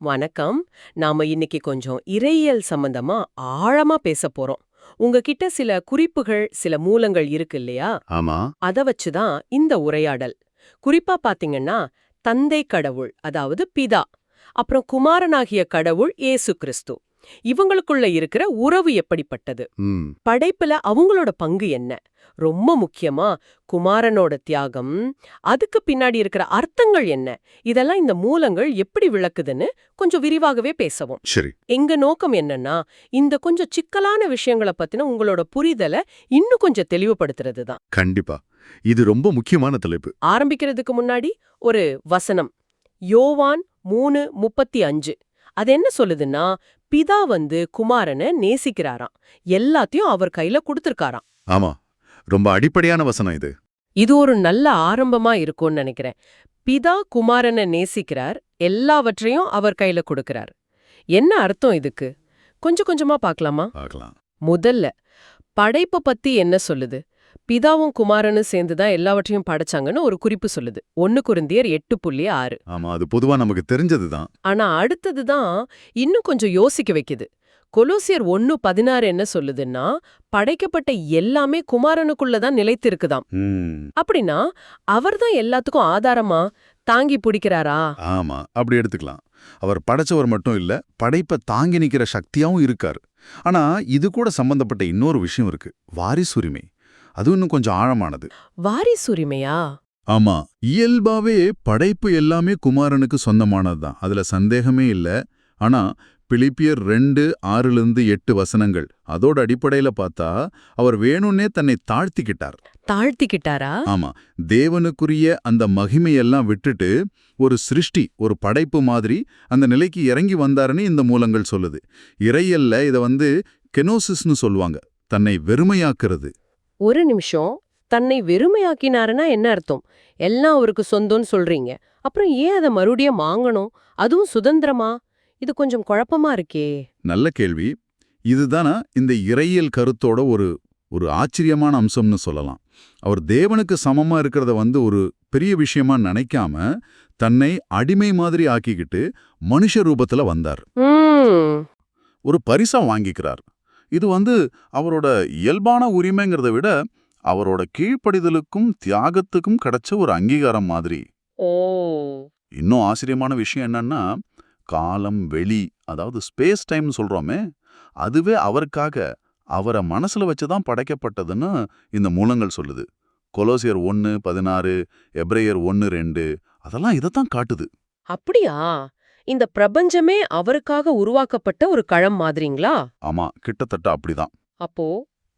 வணக்கம். நாம இன்னைக்கு கொஞ்சம் இறையியல் சம்பந்தமா ஆழமா பேச போறோம். உங்ககிட்ட சில குறிப்புகள் சில மூலங்கள் இருக்கு இல்லையா? ஆமா. அத வச்சுதான் இந்த உரையாடல். குறிப்பா பாத்தீங்கன்னா தந்தை கடவுள் அதாவது பிதா அப்புறம் குமாரனாகிய கடவுள் இயேசு கிறிஸ்து. இவங்களுக்குள்ள இருக்கிற உறவு எப்படிப்பட்டது? படைப்புல அவங்களோட பங்கு என்ன? ரொம்ப முக்கியமா? குமாரனோட தியாகம் அதுக்கு பின்னாடி இருக்கிற அர்த்தங்கள் என்ன? இதெல்லாம் இந்த மூலங்கள் எப்படி விளக்குதுன்னு கொஞ்சம் விரிவாகவே பேசவும். சரி. எங்க நோக்கம் என்னன்னா இந்த கொஞ்சம் சிக்கலான விஷயங்களை பத்தின உங்களோட புரிதலை இன்னும் கொஞ்சம் தெளிவுபடுத்துறது தான் கண்டிப்பா. இது ரொம்ப முக்கியமான தலைப்பு. ஆரம்பிக்கிறதுக்கு முன்னாடி ஒரு வசனம். யோவான் மூணு முப்பத்தி அஞ்சு. அது என்ன சொல்லுதுன்னா பிதா வந்து குமாரனை நேசிக்கிறாராம். எல்லாத்தையும் அவர் கையில கொடுத்திருக்காராம். ஆமா ரொம்ப அடிப்படையான வசனம் இது. இது ஒரு நல்ல ஆரம்பமா இருக்கும்னு நினைக்கிறேன். பிதா குமாரனை நேசிக்கிறார் எல்லாவற்றையும் அவர் கையில கொடுக்கறார். என்ன அர்த்தம் இதுக்கு? கொஞ்சம் கொஞ்சமா பார்க்கலாமா? முதல்ல படைப்ப பத்தி என்ன சொல்லுது? பிதாவும் குமாரனும் சேர்ந்துதான் எல்லாவற்றையும் படைச்சாங்கன்னு ஒரு குறிப்பு சொல்லுது. ஒன்னு குருந்தியர் எட்டு புள்ளி ஆறு. ஆமா அது பொதுவா நமக்கு தெரிஞ்சதுதான். ஆனா அடுத்ததுதான் இன்னும் கொஞ்சம் யோசிக்க வைக்குது. கொலோசியர் ஒன்னு பதினாறு என்ன சொல்லுதுன்னா படைக்கப்பட்ட எல்லாமே குமாரனுக்குள்ள தான் நிலைத்திருக்குதாம் அப்படின்னா அவர்தான் எல்லாத்துக்கும் ஆதாரமா? தாங்கி பிடிக்கிறாரா? ஆமா அப்படி எடுத்துக்கலாம். அவர் படைச்சவர் மட்டும் இல்ல படைப்பை தாங்கி நிக்கிற சக்தியாவும் இருக்காரு. ஆனா இது கூட சம்பந்தப்பட்ட இன்னொரு விஷயம் இருக்கு. வாரிசுரிமை அது இன்னும் கொஞ்சம் ஆழமானது. வாரிசுரிமையா ஆமா. இயல்பாவே படைப்பு எல்லாமே குமாரனுக்கு சொந்தமானதுதான். அதுல சந்தேகமே இல்ல. ஆனா பிலிப்பியர் ரெண்டு ஆறிலிருந்து எட்டு வசனங்கள். அதோட அடிப்படையில பார்த்தா அவர் வேணும்னே தன்னை தாழ்த்திக்கிட்டார். தாழ்த்திக்கிட்டாரா? ஆமா. தேவனுக்குரிய அந்த மகிமையெல்லாம் விட்டுட்டு ஒரு சிருஷ்டி ஒரு படைப்பு மாதிரி அந்த நிலைக்கு இறங்கி வந்தாருன்னு இந்த மூலங்கள் சொல்லுது. இறையல்ல இத வந்து கெனோசிஸ்னு சொல்லுவாங்க. தன்னை வெறுமையாக்குறது. ஒரு நிமிஷம் தன்னை வெறுமையாக்கினாருன்னா என்ன அர்த்தம்? எல்லாம் அவருக்கு சொந்தம்னு சொல்றீங்க. அப்புறம் ஏன் அதை மறுபடியும் வாங்கணும்? அதுவும் சுதந்திரமா? இது கொஞ்சம் குழப்பமா இருக்கே. நல்ல கேள்வி. இதுதானா இந்த இறையியல் கருத்தோட ஒரு ஒரு ஆச்சரியமான அம்சம்னு சொல்லலாம். அவர் தேவனுக்கு சமமா இருக்கிறத வந்து ஒரு பெரிய விஷயமா நினைக்காம தன்னை அடிமை மாதிரி ஆக்கிக்கிட்டு மனுஷ ரூபத்துல வந்தார். ஒரு பரிசா வாங்கிக்கிறார். இது வந்து அவரோட இயல்பான உரிமைங்கிறத விட அவரோட கீழ்ப்படிதலுக்கும் தியாகத்துக்கும் கிடைச்ச ஒரு அங்கீகாரம் மாதிரி. ஓ. இன்னும் ஆச்சரியமான விஷயம் என்னன்னா காலம் வெளி அதாவது ஸ்பேஸ் டைம்னு சொல்றோமே அதுவே அவருக்காக அவரை மனசுல வச்சுதான் படைக்கப்பட்டதுன்னு இந்த மூலங்கள் சொல்லுது. கொலோசியர் ஒன்னு பதினாறு எப்ரேயர் ஒன்னு ரெண்டு அதெல்லாம் இதைத்தான் காட்டுது. அப்படியா? இந்த பிரபஞ்சமே அவருக்காக உருவாக்கப்பட்ட ஒரு களம் மாதிரிங்களா? ஆமா கிட்டத்தட்ட அப்படிதான். அப்போ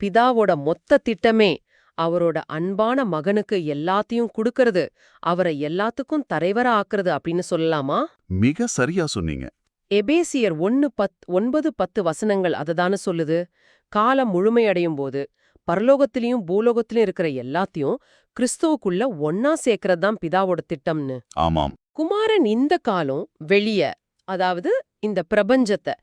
பிதாவோட மொத்த திட்டமே அவரோட அன்பான மகனுக்கு எல்லாத்தையும் கொடுக்கறது அவரை எல்லாத்துக்கும் தரைவர ஆக்குறது அப்படின்னு சொல்லலாமா? மிக சரியா சொன்னீங்க. எபேசியர் ஒன்னு பத் ஒன்பது பத்து வசனங்கள் அததான சொல்லுது. காலம் முழுமையடையும் போது பரலோகத்திலயும் பூலோகத்திலயும் இருக்கிற எல்லாத்தையும் கிறிஸ்துவுக்குள்ள ஒன்னா சேர்க்கறது தான் பிதாவோட திட்டம்னு. ஆமாம். குமாரன் இந்த காலம் வெளிய அதாவது இந்த பிரபஞ்சத்தை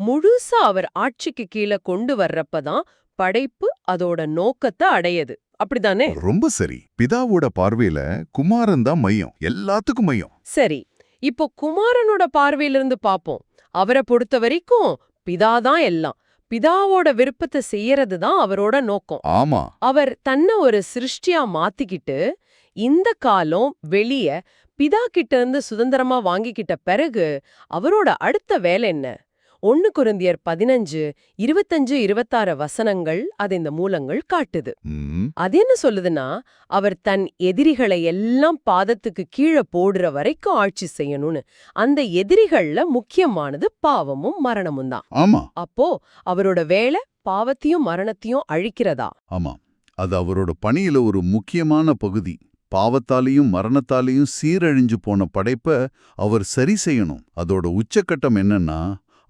முழுசா அவர் ஆட்சிக்கு கீழே கொண்டு வர்றப்பதான் படைப்பு அதோட நோக்கத்தை அடையுது. அப்படிதானே? ரொம்ப சரி. பிதாவோட பார்வையில குமாரன் தான் மையம். எல்லாத்துக்கும் மையம். சரி. இப்போ குமாரனோட பார்வையிலிருந்து பாப்போம். அவரை பொறுத்த வரைக்கும் பிதாதான் எல்லாம். பிதாவோட விருப்பத்தை செய்யறது தான் அவரோட நோக்கம். ஆமா. அவர் தன்னை ஒரு சிருஷ்டியா மாத்திக்கிட்டு இந்த காலம் வெளிய பிதா கிட்ட இருந்து சுதந்திரமா வாங்கிக்கிட்ட பிறகு அவரோட அடுத்த வேலை என்ன? ஒன்னு குருந்தியர் பதினஞ்சு இருபத்தஞ்சு இருபத்தாறு வசனங்கள் அது இந்த மூலங்கள் காட்டுது. அது என்ன சொல்லுதுன்னா அவர் தன் எதிரிகளை எல்லாம் பாதத்துக்கு கீழே போடுற வரைக்கும் ஆட்சி செய்யணும்னு. அந்த எதிரிகள்ல முக்கியமானது பாவமும் மரணமும் தான். ஆமா. அப்போ அவரோட வேலை பாவத்தையும் மரணத்தையும் அழிக்கிறதா? ஆமா. அது அவரோட பணியில ஒரு முக்கியமான பகுதி. பாவத்தாலையும் மரணத்தாலையும் சீரழிஞ்சு போன படைப்ப அவர் சரி செய்யணும். அதோட உச்சக்கட்டம் என்னன்னா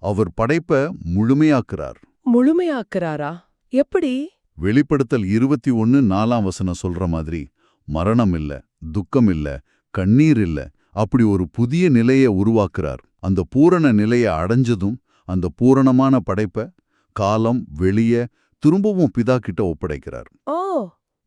அவர் படைப்ப முழுமையாக்குறார். முழுமையாக்குறாரா? எப்படி? வெளிப்படுத்தல் இருபத்தி ஒன்னு நாலாம் வசனம் சொல்ற மாதிரி மரணம் இல்ல துக்கம் இல்ல கண்ணீர் இல்ல அப்படி ஒரு புதிய நிலைய உருவாக்குறார். அந்த பூரண நிலைய அடைஞ்சதும் அந்த பூரணமான படைப்ப காலம் வெளிய திரும்பவும் பிதா கிட்ட ஒப்படைக்கிறார். ஓ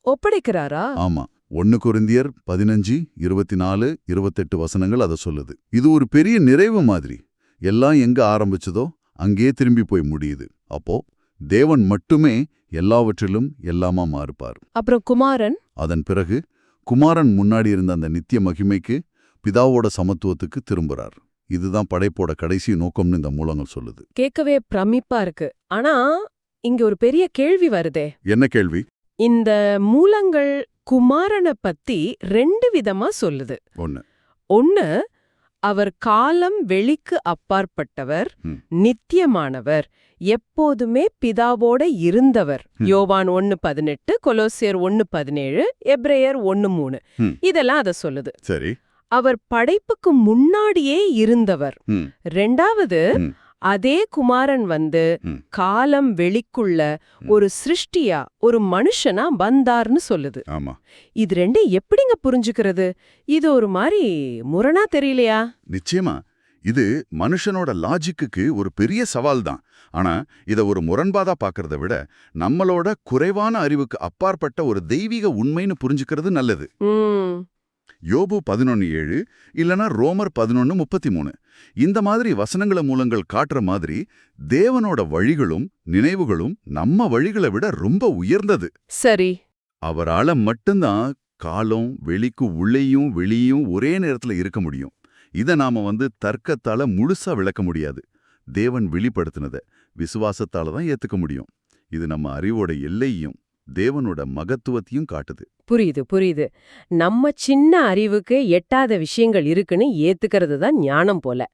ஒப்படைக்கிறாரா? ஆமா. ஒன்னு கொரிந்தியர் பதினஞ்சு இருபத்தி நாலு இருபத்தெட்டு வசனங்கள் அதை சொல்லுது. இது ஒரு பெரிய நிறைவு மாதிரி. எல்லாம் எங்க ஆரம்பிச்சதோ அங்கே திரும்பி போய் முடியுது. அப்போ தேவன் மட்டுமே எல்லாவற்றிலும் எல்லாமா மாறுப்பார். அப்புறம் குமாரன்? அதன் பிறகு குமாரன் முன்னாடி இருந்த அந்த நித்திய மகிமைக்கு பிதாவோட சமத்துவத்துக்கு திரும்புறார். இதுதான் படைப்போட கடைசி நோக்கம்னு இந்த மூலங்கள் சொல்லுது. கேட்கவே பிரமிப்பா இருக்கு. ஆனா இங்க ஒரு பெரிய கேள்வி வருதே. என்ன கேள்வி? இந்த மூலங்கள் குமாரனை பத்தி ரெண்டு விதமா சொல்லுது ஒண்ணு ஒண்ணு அவர் காலம் வெளிக்கு அப்பாற்பட்டவர். நித்தியமானவர் எப்போதுமே பிதாவோட இருந்தவர். யோவான் ஒன்னு பதினெட்டு கொலோசியர் ஒன்னு பதினேழு எப்ரேயர் ஒன்னு மூணு. இதெல்லாம் அத சொல்லுது சரி அவர் படைப்புக்கு முன்னாடியே இருந்தவர் ரெண்டாவது. அதே குமாரன் வந்து. காலம் வெளிக்குள்ள ஒரு சிருஷ்டியா ஒரு மனுஷனா வந்தார்னு சொல்லுது. ஆமா. இது ரெண்டு எப்படிங்க புரிஞ்சுக்கிறது? இது ஒரு மாதிரி முரணா தெரியலையா? நிச்சயமா. இது மனுஷனோட லாஜிக்குக்கு ஒரு பெரிய சவால் தான். ஆனா இத ஒரு முரண்பாதா பார்க்கறத விட நம்மளோட குறைவான அறிவுக்கு அப்பாற்பட்ட ஒரு தெய்வீக உண்மைன்னு புரிஞ்சுக்கிறது நல்லது. யோபு பதினொன்னு ஏழு இல்லனா ரோமர் பதினொன்னு முப்பத்தி மூணு இந்த மாதிரி வசனங்கள மூலங்கள் காட்டுற மாதிரி தேவனோட வழிகளும் நினைவுகளும் நம்ம வழிகளை விட ரொம்ப உயர்ந்தது. சரி. அவரால மட்டும்தான் காலம் வெளிக்கு உள்ளேயும் வெளியும் ஒரே நேரத்துல இருக்க முடியும். இத நாம வந்து தர்க்கத்தால முழுசா விளக்க முடியாது. தேவன் வெளிப்படுத்தினத விசுவாசத்தால தான் ஏத்துக்க முடியும். இது நம்ம அறிவோட எல்லையையும் தேவனோட மகத்துவத்தையும் காட்டுது. புரியுது புரியுது. நம்ம சின்ன அறிவுக்கு எட்டாத விஷயங்கள் இருக்குன்னு ஏத்துக்கிறது தான் ஞானம் போல.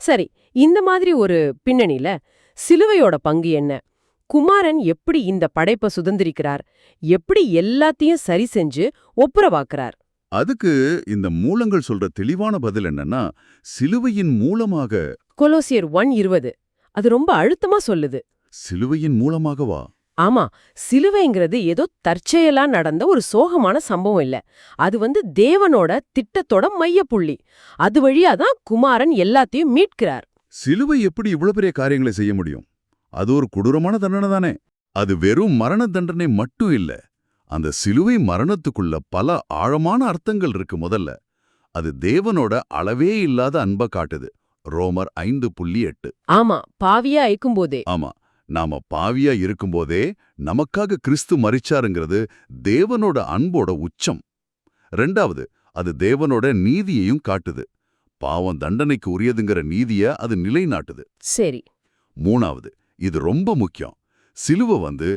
சரி இந்த மாதிரி ஒரு பின்னணியில சிலுவையோட பங்கு என்ன? குமாரன் எப்படி இந்த படைப்பை சுதந்திரிக்கிறார்? எப்படி எல்லாத்தையும் சரி செஞ்சு ஒப்புரவாக்குறார்? அதுக்கு இந்த மூலங்கள் சொல்ற தெளிவான பதில் என்னன்னா சிலுவையின் மூலமாக கொலோசியர் ஒன் இருபது. அது ரொம்ப அழுத்தமா சொல்லுது. சிலுவையின் மூலமாகவா ஆமா சிலுவைங்கிறது ஏதோ தற்செயலா நடந்த ஒரு சோகமான சம்பவம் இல்ல. அது வந்து தேவனோட திட்டத்தோட மையப்புள்ளி. அது வழியா தான் குமாரன் எல்லாத்தையும் மீட்கிறார். சிலுவை எப்படி இவ்வளவு பெரிய காரியங்களை செய்ய முடியும்? அது ஒரு கொடூரமான தண்டனை தானே? அது வெறும் மரண தண்டனை மட்டும் இல்ல. அந்த சிலுவை மரணத்துக்குள்ள பல ஆழமான அர்த்தங்கள் இருக்கு முதல்ல. அது தேவனோட அளவே இல்லாத அன்பை காட்டுது. ரோமர் ஐந்து புள்ளி எட்டு. ஆமா பாவியா ஐக்கும்போதே ஆமா. நாம பாவியா இருக்கும்போதே நமக்காக கிறிஸ்து மரிச்சாருங்கிறது தேவனோட அன்போட உச்சம். ரெண்டாவது அது தேவனோட நீதியையும் காட்டுது. பாவம் தண்டனைக்கு உரியதுங்கிற நீதிய அது நிலைநாட்டுது. சரி. மூணாவது இது ரொம்ப முக்கியம். சிலுவை வந்து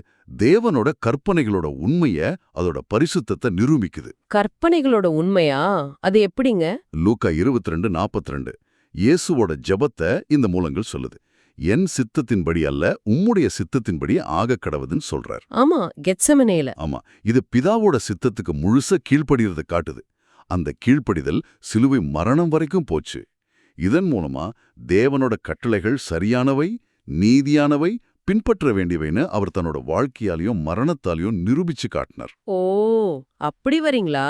தேவனோட கற்பனைகளோட உண்மைய அதோட பரிசுத்தத்தை நிரூபிக்குது. கற்பனைகளோட உண்மையா? அது எப்படிங்க? லூக்கா இருபத்தி ரெண்டு நாற்பத்தி ரெண்டு இயேசுவோட ஜெபத்தை இந்த மூலங்கள் சொல்லுது. என் சித்தத்தின்படி அல்ல உம்முடைய சித்தத்தின்படி ஆக கடவுதுன்னு சொல்றார். ஆமா கெட்சமனேல ஆமா இது பிதாவோட சித்தத்துக்கு முழுச கீழ்ப்படிறத காட்டுது. அந்த கீழ்ப்படிதல் சிலுவை மரணம் வரைக்கும் போச்சு. இதன் மூலமா தேவனோட கட்டளைகள் சரியானவை நீதியானவை பின்பற்ற வேண்டியவைன்னு அவர் தன்னோட வாழ்க்கையாலையும் மரணத்தாலையும் நிரூபிச்சு காட்டினார். ஓ அப்படி வரீங்களா?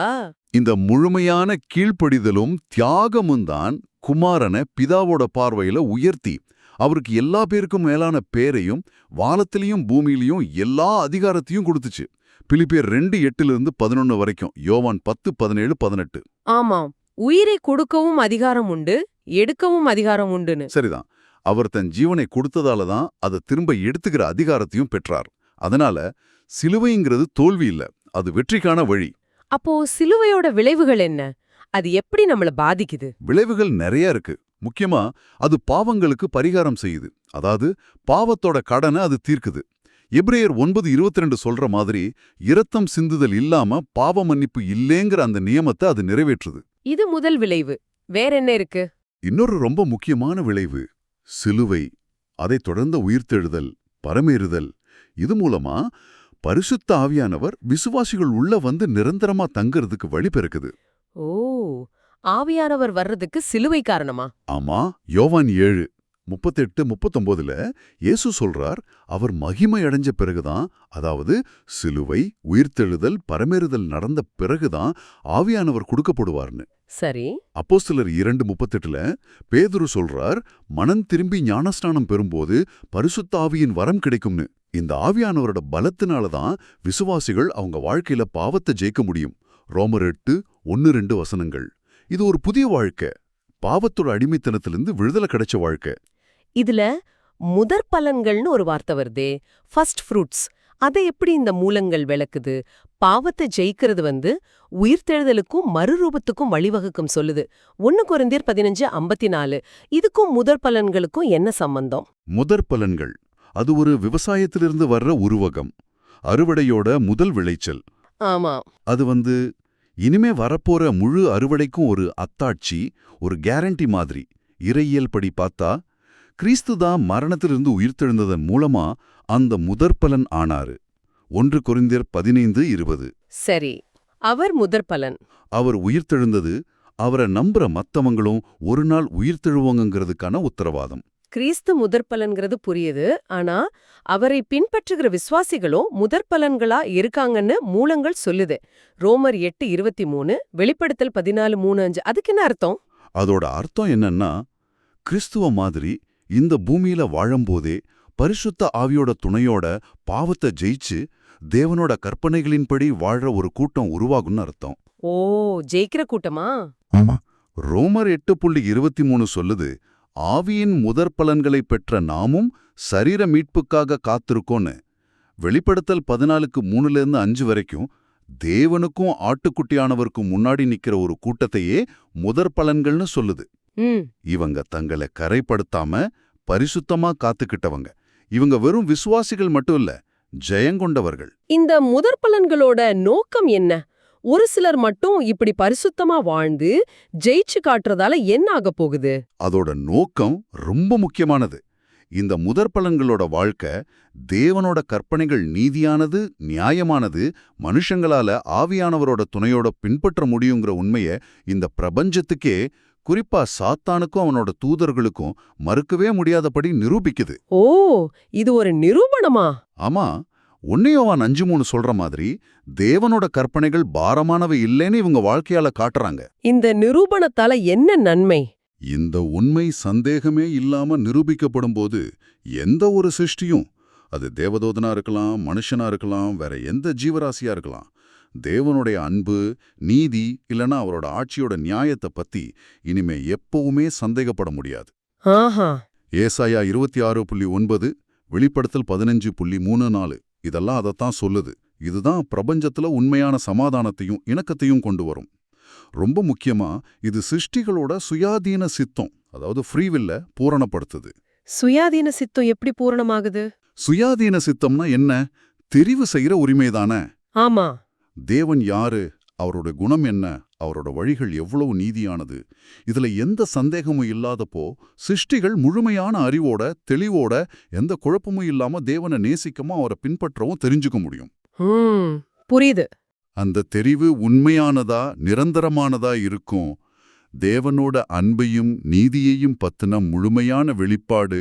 இந்த முழுமையான கீழ்ப்படிதலும் தியாகமும் தான் குமாரனை பிதாவோட பார்வையில உயர்த்தி அவருக்கு எல்லா பேருக்கும் மேலான பேரையும் வானத்திலையும் பூமியிலையும் எல்லா அதிகாரத்தையும் கொடுத்துச்சு. பிலிப்பியர் ரெண்டு எட்டுல பதினொன்னு வரைக்கும் யோவான் பத்து பதினேழு பதினெட்டு. ஆமாம். உயிரை கொடுக்கவும் அதிகாரம் உண்டு எடுக்கவும் அதிகாரம் உண்டுன்னு. சரிதான். அவர் தன் ஜீவனை கொடுத்ததால தான் அதை திரும்ப எடுத்துக்கிற அதிகாரத்தையும் பெற்றார். அதனால சிலுவைங்கிறது தோல்வி இல்ல அது வெற்றிக்கான வழி. அப்போ சிலுவையோட விளைவுகள் என்ன? அது எப்படி நம்மள பாதிக்குது? விளைவுகள் நிறைய இருக்கு. முக்கியமா அது பாவங்களுக்கு பரிகாரம் செய்யுது. அதாவது பாவத்தோட கடனை அது தீர்க்குது. எப்ரேயர் ஒன்பது இருபத்தி ரெண்டு சொல்ற மாதிரி இரத்தம் சிந்துதல் இல்லாம பாவ மன்னிப்பு இல்லேங்கிற அந்த நியமத்தை அது நிறைவேற்றுது. இது முதல் விளைவு. வேற என்ன இருக்கு? இன்னொரு ரொம்ப முக்கியமான விளைவு சிலுவை அதைத் தொடர்ந்த உயிர்த்தெழுதல் பரமேறுதல். இது மூலமா பரிசுத்த ஆவியானவர் விசுவாசிகள் உள்ள வந்து நிரந்தரமா தங்கறதுக்கு வழி பெருக்குது ஓ ஆவியானவர் வர்றதுக்கு சிலுவை காரணமா? ஆமா யோவான் ஏழு முப்பத்தெட்டு முப்பத்தொன்பதுல இயேசு சொல்றார் அவர் மகிமை அடைஞ்ச பிறகுதான் அதாவது சிலுவை உயிர்த்தெழுதல் பரமேறுதல் நடந்த பிறகுதான் ஆவியானவர் கொடுக்கப்படுவார்னு. சரி. அப்போஸ்தலர் இரண்டு முப்பத்தெட்டுல பேதுரு சொல்றார் மனம் திரும்பி ஞானஸ்நானம் பெறும்போது பரிசுத்த ஆவியின் வரம் கிடைக்கும்னு. இந்த ஆவியானவரோட பலத்தினால தான் விசுவாசிகள் அவங்க வாழ்க்கையில பாவத்தை ஜெயிக்க முடியும். ரோமர் எட்டு ஒன்னு ரெண்டு வசனங்கள். இது ஒரு புதிய வாழ்க்கை. பாவத்தோட அடிமைத்தனத்திலிருந்து விடுதலை கிடைச்ச வாழ்க்கை. இதுல முதற் பலன்கள்னு ஒரு வார்த்தை வருதே. ஃபர்ஸ்ட் ஃப்ரூட்ஸ் அதை எப்படி இந்த மூலங்கள் விளக்குது? பாவத்தை ஜெயிக்கிறது வந்து உயிர்த்தெழுதலுக்கும் மறுரூபத்துக்கும் வழிவகுக்கும் சொல்லுது. ஒன்னு குறைந்தீர் பதினஞ்சு ஐம்பத்தி நாலு இதுக்கும் முதற் பலன்களுக்கும் என்ன சம்பந்தம்? முதற் பலன்கள். அது ஒரு விவசாயத்திலிருந்து வர்ற உருவகம். அறுவடையோட முதல் விளைச்சல். ஆமா. அது வந்து இனிமே வரப்போற முழு அறுவடைக்கும் ஒரு அத்தாட்சி ஒரு கேரண்டி மாதிரி. இறையியல் படி பார்த்தா கிறிஸ்து தான் மரணத்திலிருந்து உயிர்த்தெழுந்ததன் மூலமா அந்த முதற்பலன் ஆனாரு. ஒன்று கொரிந்தியர் பதினைந்து இருபது. சரி அவர் முதற் பலன் அவர் உயிர்த்தெழுந்தது அவரை நம்புற மத்தவங்களும் ஒரு நாள் உயிர்த்தெழுவாங்கங்கிறதுக்கான உத்தரவாதம். கிறிஸ்து முதற் பலன்கிறது புரியுது. ஆனா அவரை பின்பற்றுகிற விசுவாசிகளும் முதற் பலன்களா இருக்காங்கன்னு மூலங்கள் சொல்லுது. ரோமர் எட்டு இருபத்தி மூணு வெளிப்படுத்தல் பதினாலு மூணு அஞ்சு. அதுக்கு என்ன அர்த்தம்? அதோட அர்த்தம் என்னன்னா கிறிஸ்துவ மாதிரி இந்த பூமியில வாழும்போதே பரிசுத்த ஆவியோட துணையோட பாவத்தை ஜெயிச்சு தேவனோட கற்பனைகளின்படி வாழ்ற ஒரு கூட்டம் உருவாகும்னு அர்த்தம். ஓ ஜெயிக்கிற கூட்டமா? ரோமர் எட்டு புள்ளி இருபத்தி மூணு சொல்லுது ஆவியின் முதற் பலன்களை பெற்ற நாமும் சரீர மீட்புக்காக காத்திருக்கோன்னு. வெளிப்படுத்தல் பதினாலுக்கு மூணுலேருந்து அஞ்சு வரைக்கும் தேவனுக்கும் ஆட்டுக்குட்டியானவருக்கும் முன்னாடி நிக்கிற ஒரு கூட்டத்தையே முதற் பலன்கள்னு சொல்லுது இவங்க தங்களை கரைப்படுத்தாம பரிசுத்தமா காத்துக்கிட்டவங்க. இவங்க வெறும் விசுவாசிகள் மட்டும் இல்ல ஜெயங்கொண்டவர்கள் இந்த முதற் பலன்களோட நோக்கம் என்ன? ஒரு சிலர் மட்டும் இப்படி பரிசுத்தமா வாழ்ந்து ஜெயிச்சு காட்டுறதால என்ன ஆக போகுது? அதோட நோக்கம் ரொம்ப முக்கியமானது. இந்த முதற்பலன்களோட வாழ்க்கை தேவனோட கற்பனைகள் நீதியானது நியாயமானது மனுஷங்களால ஆவியானவரோட துணையோட பின்பற்ற முடியுங்கிற உண்மைய இந்த பிரபஞ்சத்துக்கே குறிப்பா சாத்தானுக்கும் அவனோட தூதர்களுக்கும் மறுக்கவே முடியாதபடி நிரூபிக்குது. ஓ இது ஒரு நிரூபணமா? ஆமா. ஒன்னையோவான் அஞ்சு மூணு சொல்ற மாதிரி தேவனோட கற்பனைகள் பாரமானவை இல்லைன்னு இவங்க வாழ்க்கையால காட்டுறாங்க. இந்த நிரூபணத்தால என்ன நன்மை? இந்த உண்மை சந்தேகமே இல்லாம நிரூபிக்கப்படும்போது எந்த ஒரு சிருஷ்டியும் அது தேவதூதனா இருக்கலாம் மனுஷனா இருக்கலாம் வேற எந்த ஜீவராசியா இருக்கலாம் தேவனுடைய அன்பு நீதி இல்லனா அவரோட ஆட்சியோட நியாயத்தை பத்தி இனிமே எப்பவுமே சந்தேகப்பட முடியாது. ஏசாயா இருபத்தி ஆறு புள்ளி ஒன்பது வெளிப்படுத்தல் பதினஞ்சு புள்ளி மூணு நாலு. இதெல்லாம் அதைத்தான் சொல்லுது. இதுதான் பிரபஞ்சத்துல உண்மையான சமாதானத்தையும் இணக்கத்தையும் கொண்டு வரும். ரொம்ப முக்கியமா இது சிருஷ்டிகளோட சுயாதீன சித்தம் அதாவது ஃப்ரீவில்ல பூரணப்படுத்துது. சுயாதீன சித்தம் எப்படி பூரணமாகுது? சுயாதீன சித்தம்னா என்ன? தெரிவு செய்யற உரிமைதானே? ஆமா. தேவன் யாரு? அவரோட குணம் என்ன? அவரோட வழிகள் எவ்வளவு நீதியானது. இதுல எந்த சந்தேகமும் இல்லாதப்போ சிருஷ்டிகள் முழுமையான அறிவோட தெளிவோட எந்த குழப்பமும் இல்லாம தேவனை நேசிக்கவும் அவரை பின்பற்றவும் தெரிஞ்சுக்க முடியும். புரியுது. அந்த தெரிவு உண்மையானதா நிரந்தரமானதா இருக்கும். தேவனோட அன்பையும் நீதியையும் பத்தின முழுமையான வெளிப்பாடு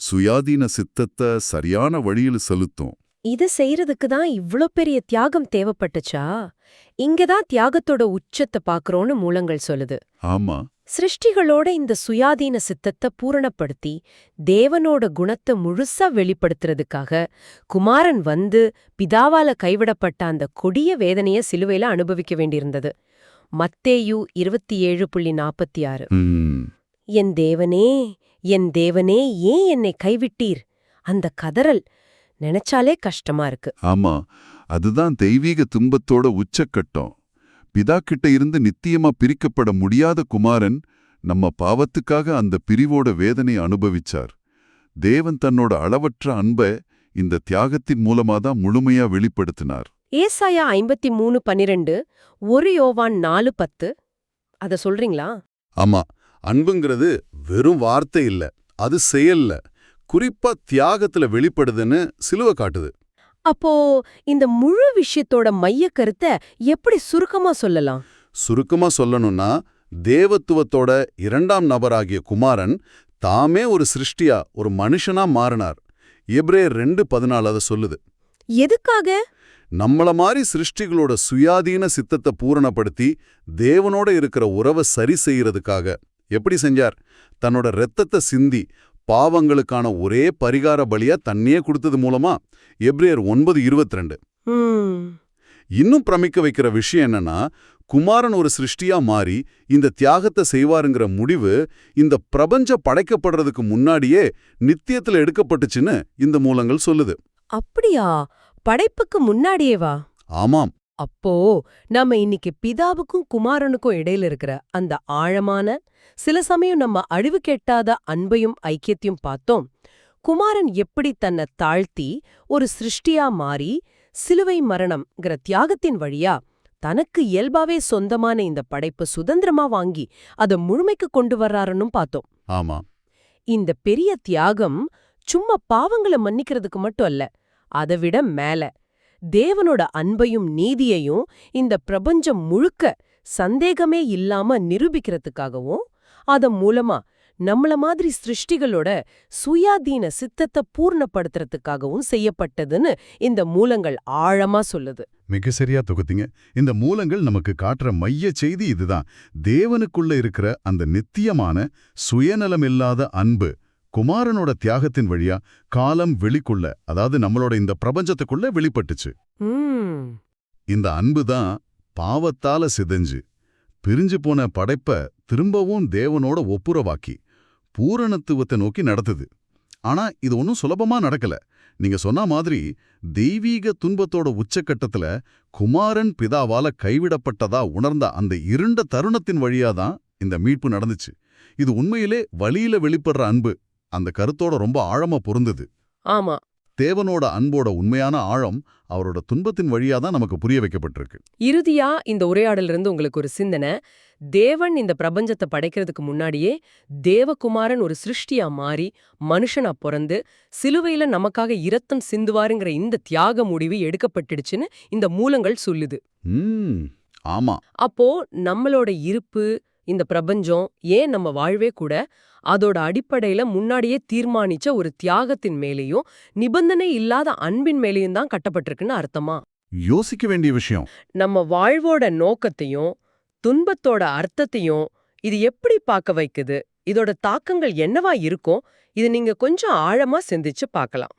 சுயாதீன சித்தத்தை சரியான வழியில் செலுத்தும். இத செய்யறதுக்கு தான் இவ்ளோ பெரிய தியாகம் தேவைப்பட்டுச்சா? இங்கதான் தியாகத்தோட உச்சத்தை பாக்குறோம்னு மூலங்கள் சொல்லுது. ஆமா. சிருஷ்டிகளோட இந்த சுயாதீன சித்தத்தை பூரணப்படுத்தி தேவனோட குணத்தை முழுசா வெளிப்படுத்துறதுக்காக குமாரன் வந்து பிதாவால கைவிடப்பட்ட அந்த கொடிய வேதனைய சிலுவையில அனுபவிக்க வேண்டியிருந்தது. மத்தேயு இருபத்தி ஏழு புள்ளி நாற்பத்தி ஆறு என் தேவனே என் தேவனே ஏன் என்னை கைவிட்டீர்? அந்த கதறல் நினைச்சாலே கஷ்டமா இருக்கு. ஆமா அதுதான் தெய்வீக துன்பத்தோட உச்சக்கட்டம். பிதா கிட்ட இருந்து நித்தியமா பிரிக்கப்பட முடியாத குமாரன் நம்ம பாவத்துக்காக அந்த பிரிவோட வேதனை அனுபவிச்சார். தேவன் தன்னோட அளவற்ற அன்பை இந்த தியாகத்தின் மூலமா தான் முழுமையா வெளிப்படுத்தினார். ஏசாயா ஐம்பத்தி மூணு பன்னிரெண்டு ஒரு யோவான் நாலு பத்து. அத சொல்றீங்களா? ஆமா அன்புங்கிறது வெறும் வார்த்தை இல்ல அது செயல்ல குறிப்பா தியாகத்துல வெளிப்படுதுன்னு சிலுவை காட்டுது. அப்போ இந்த முழு விஷயத்தோட மைய கருத்தை எப்படி சுருக்கமா சொல்லலாம்? சுருக்கமா சொல்லணும்னா தேவத்துவத்தோட இரண்டாம் நபராகிய குமாரன் தாமே ஒரு சிருஷ்டியா ஒரு மனுஷனா மாறினார். எப்ரேயர் ரெண்டு பதினாலு அதை சொல்லுது. எதுக்காக? நம்மள மாதிரி சிருஷ்டிகளோட சுயாதீன சித்தத்தை பூரணப்படுத்தி தேவனோட இருக்கிற உறவை சரி செய்யறதுக்காக. எப்படி செஞ்சார்? தன்னோட இரத்தத்தை சிந்தி பாவங்களுக்கான ஒரே பரிகார பலியா தன்னையே கொடுத்தது மூலமா எப்ரேயர் ஒன்பது இருபத்தி ரெண்டு இன்னும் பிரமிக்க வைக்கிற விஷயம் என்னன்னா குமாரன் ஒரு சிருஷ்டியா மாறி இந்த தியாகத்தை செய்வாருங்கிற முடிவு இந்த பிரபஞ்ச படைக்கப்படுறதுக்கு முன்னாடியே நித்தியத்துல எடுக்கப்பட்டுச்சுன்னு இந்த மூலங்கள் சொல்லுது. அப்படியா? படைப்புக்கு முன்னாடியேவா ஆமாம். அப்போ நம்ம இன்னைக்கு பிதாவுக்கும் குமாரனுக்கும் இடையில இருக்கிற அந்த ஆழமான சில சமயம் நம்ம அழிவு கெட்டாத அன்பையும் ஐக்கியத்தையும் பார்த்தோம். குமாரன் எப்படி தன்னை தாழ்த்தி ஒரு சிருஷ்டியா மாறி சிலுவை மரணம்ங்கிற தியாகத்தின் வழியா தனக்கு இயல்பாவே சொந்தமான இந்த படைப்பு சுதந்திரமா வாங்கி அதை முழுமைக்கு கொண்டு வர்றாருன்னு பார்த்தோம். ஆமா. இந்த பெரிய தியாகம் சும்மா பாவங்களை மன்னிக்கிறதுக்கு மட்டும் அல்ல அதை விட மேல. தேவனோட அன்பையும் நீதியையும் இந்த பிரபஞ்சம் முழுக்க சந்தேகமே இல்லாம நிரூபிக்கிறதுக்காகவும் அதன் மூலமா நம்மள மாதிரி சிருஷ்டிகளோட சுயாதீன சித்தத்தை பூர்ணப்படுத்துறதுக்காகவும் செய்யப்பட்டதுன்னு இந்த மூலங்கள் ஆழமா சொல்லுது. மிக சரியா தொகுத்தீங்க. இந்த மூலங்கள் நமக்கு காட்டுற மைய செய்தி இதுதான். தேவனுக்குள்ள இருக்கிற அந்த நித்தியமான சுயநலமில்லாத அன்பு குமாரனோட தியாகத்தின் வழியா காலம் வெளிக்குள்ள அதாவது நம்மளோட இந்த பிரபஞ்சத்துக்குள்ள வெளிப்பட்டுச்சு. இந்த அன்பு தான் பாவத்தால சிதைஞ்சு பிரிஞ்சு போன படைப்ப திரும்பவும் தேவனோட ஒப்புரவாக்கி பூரணத்துவத்தை நோக்கி நடத்துது. ஆனா இது ஒன்றும் சுலபமா நடக்கல. நீங்க சொன்ன மாதிரி தெய்வீக துன்பத்தோட உச்சக்கட்டத்துல குமாரன் பிதாவால கைவிடப்பட்டதா உணர்ந்த அந்த இருண்ட தருணத்தின் வழியாதான் இந்த மீட்பு நடந்துச்சு. இது உண்மையிலே வழியில வெளிப்படுற அன்பு. அந்த கருத்தோட ரொம்ப ஆழமா பொருந்தது. ஆமா. தேவனோட அன்போட உண்மையான ஆழம் அவரோட துன்பத்தின் வழியாதான் நமக்கு புரிய வைக்கப்பட்டிருக்கு. இறுதியா இந்த உரையாடல இருந்து உங்களுக்கு ஒரு சிந்தனை. தேவன் இந்த பிரபஞ்சத்தை படைக்கிறதுக்கு முன்னாடியே தேவகுமாரன் ஒரு சிருஷ்டியா மாறி மனுஷனா பிறந்து சிலுவையில நமக்காக இரத்தம் சிந்துவாருங்கிற இந்த தியாக முடிவு எடுக்கப்பட்டுடுச்சுன்னு இந்த மூலங்கள் சொல்லுது. ஆமா. அப்போ நம்மளோட இருப்பு இந்த பிரபஞ்சம் ஏன் நம்ம வாழ்வே கூட அதோட அடிப்படையில முன்னாடியே தீர்மானிச்ச ஒரு தியாகத்தின் மேலேயும் நிபந்தனை இல்லாத அன்பின் மேலேயும் தான் கட்டப்பட்டிருக்குன்னு அர்த்தமா? யோசிக்க வேண்டிய விஷயம். நம்ம வாழ்வோட நோக்கத்தையும் துன்பத்தோட அர்த்தத்தையும் இது எப்படி பார்க்க வைக்குது? இதோட தாக்கங்கள் என்னவா இருக்கும்? இது நீங்க கொஞ்சம் ஆழமா சிந்திச்சு பார்க்கலாம்.